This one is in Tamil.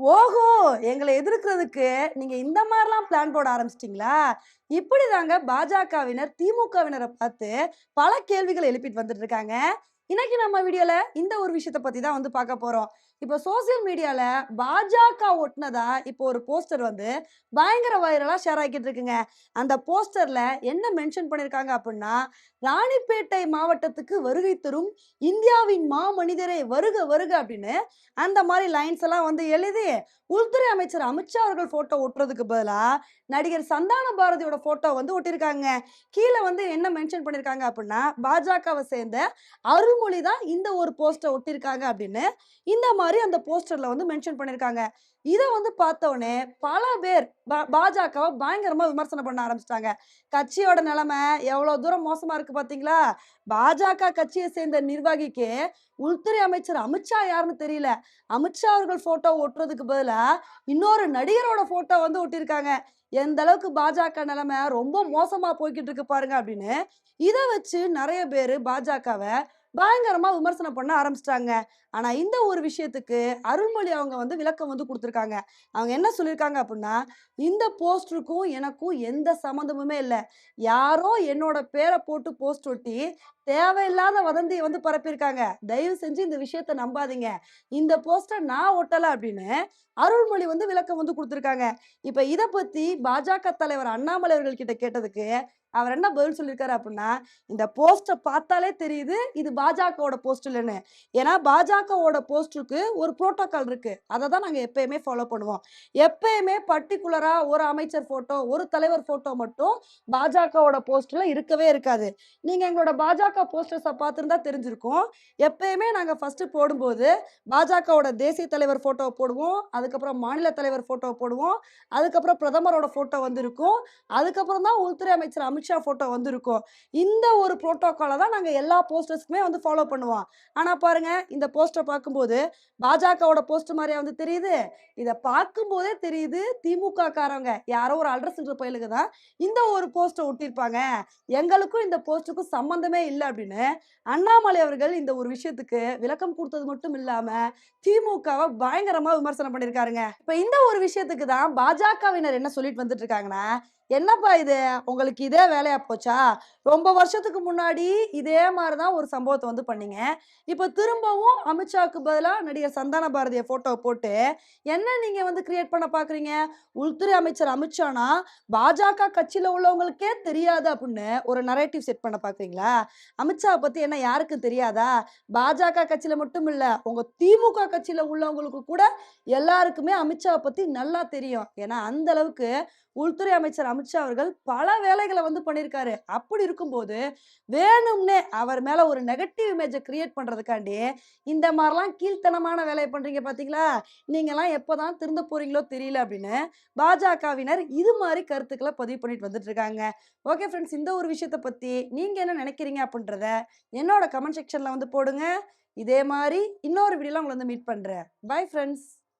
ஓஹோ! எங்களை எதிர்க்கிறதுக்கு நீங்க இந்த மாதிரிலாம் பிளான் போட ஆரம்பிச்சிட்டீங்களா? இப்படிதாங்க பாஜகவினர் திமுகவினரை பார்த்து பல கேள்விகளை எழுப்பிட்டு வந்துட்டு இருக்காங்க. இன்னைக்கு நம்ம வீடியோல இந்த ஒரு விஷயத்த பத்தி தான் வந்து பார்க்க போறோம். இப்போ சோசியல் மீடியால பாஜக ஒட்டினதா இப்போ ஒரு போஸ்டர் வந்து பயங்கர வைரலா ஷேர் ஆகிட்டு இருக்குங்க. அந்த போஸ்டர்ல என்ன மென்ஷன் பண்ணிருக்காங்க அப்படின்னா ராணிப்பேட்டை மாவட்டத்துக்கு வருகை தரும் இந்தியாவின் மாமனிதரே வருக வருக அப்படின்னு அந்த மாதிரி லைன்ஸ் எல்லாம் வந்து எழுதி உள்துறை அமைச்சர் அமித்ஷா அவர்கள் போட்டோ ஒட்டுறதுக்கு பதிலாக நடிகர் சந்தான பாரதியோட போட்டோ வந்து ஒட்டியிருக்காங்க கீழே வந்து என்ன மென்ஷன் பண்ணியிருக்காங்க அப்படின்னா பாஜகவை சேர்ந்த அருள்மொழி தான் இந்த ஒரு போஸ்டர் ஒட்டியிருக்காங்க அப்படின்னு இந்த மாதிரி மாதிரி அந்த போஸ்டர்ல வந்து மென்ஷன் பண்ணியிருக்காங்க இதை வந்து பார்த்தோன்னே பல பேர் பா- பாஜகவை பயங்கரமா விமர்சனம் பண்ண ஆரம்பிச்சிட்டாங்க. கட்சியோட நிலைமை எவ்வளவு தூரம் மோசமா இருக்கு பாத்தீங்களா? பாஜக கட்சியை சேர்ந்த நிர்வாகிக்கு உள்துறை அமைச்சர் அமித்ஷா யாருன்னு தெரியல. அமித்ஷா அவர்கள் போட்டோ ஒட்டுறதுக்கு பதிலா இன்னொரு நடிகரோட போட்டோ வந்து ஒட்டியிருக்காங்க. எந்த அளவுக்கு பாஜக நிலைமை ரொம்ப மோசமா போய்கிட்டு இருக்கு பாருங்க அப்படின்னு. இதை வச்சு நிறைய பேர் பாஜகவை பயங்கரமாக விமர்சனம் பண்ண ஆரம்பிச்சிட்டாங்க. ஆனால் இந்த ஒரு விஷயத்துக்கு அருள்மொழி அவங்க வந்து விளக்கம் வந்து கொடுத்துருக்காங்க. அவங்க என்ன சொல்லியிருக்காங்க அப்படின்னா இந்த போஸ்டருக்கும் எனக்கும் எந்த சம்மந்தமுமே இல்லை. யாரோ என்னோட பேரை போட்டு போஸ்ட் ஒட்டி தேவையில்லாத வதந்தியை வந்து பரப்பியிருக்காங்க. தயவு செஞ்சு இந்த விஷயத்த நம்பாதீங்க. இந்த போஸ்டர் நான் ஒட்டல அப்படின்னு அருள்மொழி வந்து விளக்கம் வந்து கொடுத்துருக்காங்க. இப்ப இதை பத்தி பாஜக தலைவர் அண்ணாமலை அவர்கள் கிட்ட கேட்டதுக்கு அவர் என்ன பதில் சொல்லியிருக்காரு அப்படின்னா இந்த போஸ்டர் பார்த்தாலே தெரியுது இது பாஜகவோட போஸ்ட் இல்லைன்னு. ஏன்னா பாஜகவோட போஸ்டருக்கு ஒரு புரோட்டோக்கால் இருக்கு. அதை தான் நாங்கள் எப்பயுமே ஃபாலோ பண்ணுவோம். எப்பயுமே பர்டிகுலரா ஒரு அமைச்சர் போட்டோ ஒரு தலைவர் போட்டோ மட்டும் பாஜகவோட போஸ்டர்ல இருக்கவே இருக்காது. நீங்க எங்களோட பாஜக போஸ்டர்ஸை பார்த்துருந்தா தெரிஞ்சிருக்கும். எப்பயுமே நாங்கள் ஃபஸ்ட்டு போடும்போது பாஜகவோட தேசிய தலைவர் ஃபோட்டோவை போடுவோம் அதுக்கப்புறம் மாநில தலைவர் ஃபோட்டோவை போடுவோம் அதுக்கப்புறம் பிரதமரோட ஃபோட்டோ வந்திருக்கும் அதுக்கப்புறம் தான் உள்துறை அமைச்சர் அமித்ஷா ஃபோட்டோ வந்திருக்கும். இந்த ஒரு ப்ரோட்டோக்காலை தான் நாங்கள் எல்லா போஸ்டர்ஸ்க்குமே வந்து ஃபாலோ பண்ணுவோம். ஆனால் பாருங்கள் இந்த போஸ்டர் பார்க்கும்போது பாஜகவோட போஸ்டர் மாதிரியா வந்து தெரியுது? இதை பார்க்கும்போதே தெரியுது திமுக காரவங்க யாரோ ஒரு அல்ட்ரஸ்ன்ற பயிலுக்கு தான் இந்த ஒரு போஸ்டர் ஒட்டியிருப்பாங்க எங்களுக்கும் இந்த போஸ்டருக்கும் சம்மந்தமே இல்லை. அப்படின்னு அண்ணாமலை அவர்கள் இந்த ஒரு விஷயத்துக்கு விளக்கம் கொடுத்தது மட்டும் இல்லாம திமுகவை பயங்கரமா விமர்சனம் பண்ணியிருக்காருங்க இப்ப இந்த ஒரு விஷயத்துக்கு தான் பாஜகவினர் என்ன சொல்லிட்டு வந்துட்டு இருக்காங்கன்னா என்னப்பா இது? உங்களுக்கு இதே வேலையா போச்சா? ரொம்ப வருஷத்துக்கு முன்னாடி இதே மாதிரி தான் ஒரு சம்பவத்தை வந்து பண்ணீங்க. இப்போ திரும்பவும் அமித்ஷாவுக்கு பதிலாக நடிகர் சந்தான பாரதிய போட்டோ போட்டு என்ன நீங்க வந்து கிரியேட் பண்ண பாக்குறீங்க? உள்துறை அமைச்சர் அமித்ஷானா? பாஜக கட்சியில உள்ளவங்களுக்கே தெரியாது அப்படின்னு ஒரு நரேட்டிவ் செட் பண்ண பாக்குறீங்களா? அமித்ஷாவை பத்தி என்ன யாருக்கும் தெரியாதா? பாஜக கட்சியில மட்டும் இல்ல உங்க திமுக கட்சியில உள்ளவங்களுக்கு கூட எல்லாருக்குமே அமித்ஷாவை பத்தி நல்லா தெரியும். ஏன்னா அந்த அளவுக்கு உள்துறை அமைச்சர் அமித்ஷா அவர்கள் பல வேலைகளை வந்து பண்ணியிருக்காரு. அப்படி இருக்கும்போது வேணும்னே அவர் மேல ஒரு நெகட்டிவ் இமேஜை கிரியேட் பண்றதுக்காண்டி இந்த மாதிரிலாம் கீழ்த்தனமான வேலையை பண்றீங்க பாத்தீங்களா? நீங்கெல்லாம் எப்போதான் திருந்த போறீங்களோ தெரியல அப்படின்னு பாஜகவினர் இது மாதிரி கருத்துக்களை பதிவு பண்ணிட்டு வந்துட்டு இருக்காங்க ஓகே ஃப்ரெண்ட்ஸ் இந்த ஒரு விஷயத்தை பத்தி நீங்க என்ன நினைக்கிறீங்க அப்படின்றத என்னோட கமெண்ட் செக்ஷன்ல வந்து போடுங்க. இதே மாதிரி இன்னொரு வீடியோலாம் உங்களை வந்து மீட் பண்ணுறேன் பை ஃப்ரெண்ட்ஸ்